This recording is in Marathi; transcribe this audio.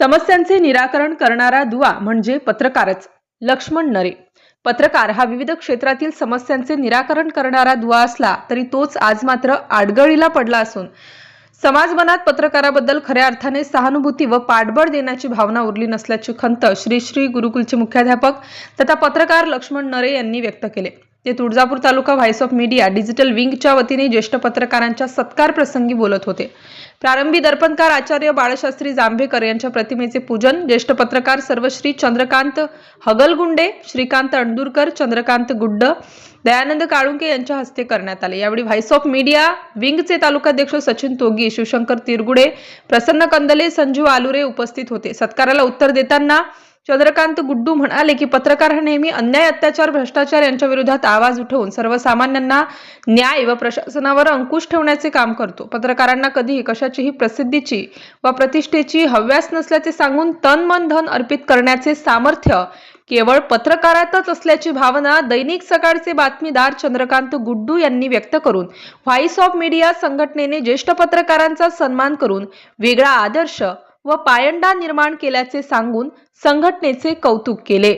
समस्यांचे निराकरण करणारा दुवा म्हणजे पत्रकारच. लक्ष्मण नरे. पत्रकार हा विविध क्षेत्रातील समस्यांचे निराकरण करणारा दुवा असला तरी तोच आज मात्र आडगळीला पडला असून समाजमनात पत्रकाराबद्दल खऱ्या अर्थाने सहानुभूती व पाठबळ देण्याची भावना उरली नसल्याची खंत श्री श्री गुरुकुलचे मुख्याध्यापक तथा पत्रकार लक्ष्मण नरे यांनी व्यक्त केले. ते Tuljapur taluka voice of media digital विंगच्या वतीने ज्येष्ठ पत्रकारांच्या सत्कार प्रसंगी बोलत होते. प्रारंभी दर्पणकार आचार्य बाळशास्त्री जांभेकर यांच्या प्रतिमेचे पूजन ज्येष्ठ पत्रकार सर्वश्री चंद्रकांत हगलगुंडे श्रीकांत अणदूरकर चंद्रकांत गुड्ड दयानंद काळुंके यांच्या हस्ते करण्यात आले. यावेळी व्हाइस ऑफ मीडिया विंगचे तालुकाध्यक्ष सचिन तोगी शिवशंकर तिरगुडे प्रसन्न कंदले संजू आलुरे उपस्थित होते. सत्काराला उत्तर देताना चंद्रकांत गुड्डू म्हणाले की पत्रकार हा नेहमी अन्याय अत्याचार भ्रष्टाचार यांच्या विरोधात आवाज उठवून सर्वसामान्यांना न्याय व प्रशासनावर अंकुश ठेवण्याचे काम करतो. पत्रकारांना कधीही कशाचीही प्रसिद्धीची व प्रतिष्ठेची हव्यास नसल्याचे सांगून तन मन धन अर्पित करण्याचे सामर्थ्य केवळ पत्रकारातच असल्याची भावना दैनिक सकाळचे बातमीदार चंद्रकांत गुड्डू यांनी व्यक्त करून व्हॉइस ऑफ मीडिया संघटनेने ज्येष्ठ पत्रकारांचा सन्मान करून वेगळा आदर्श व पायंडा निर्माण केल्याचे सांगून संघटनेचे कौतुक केले.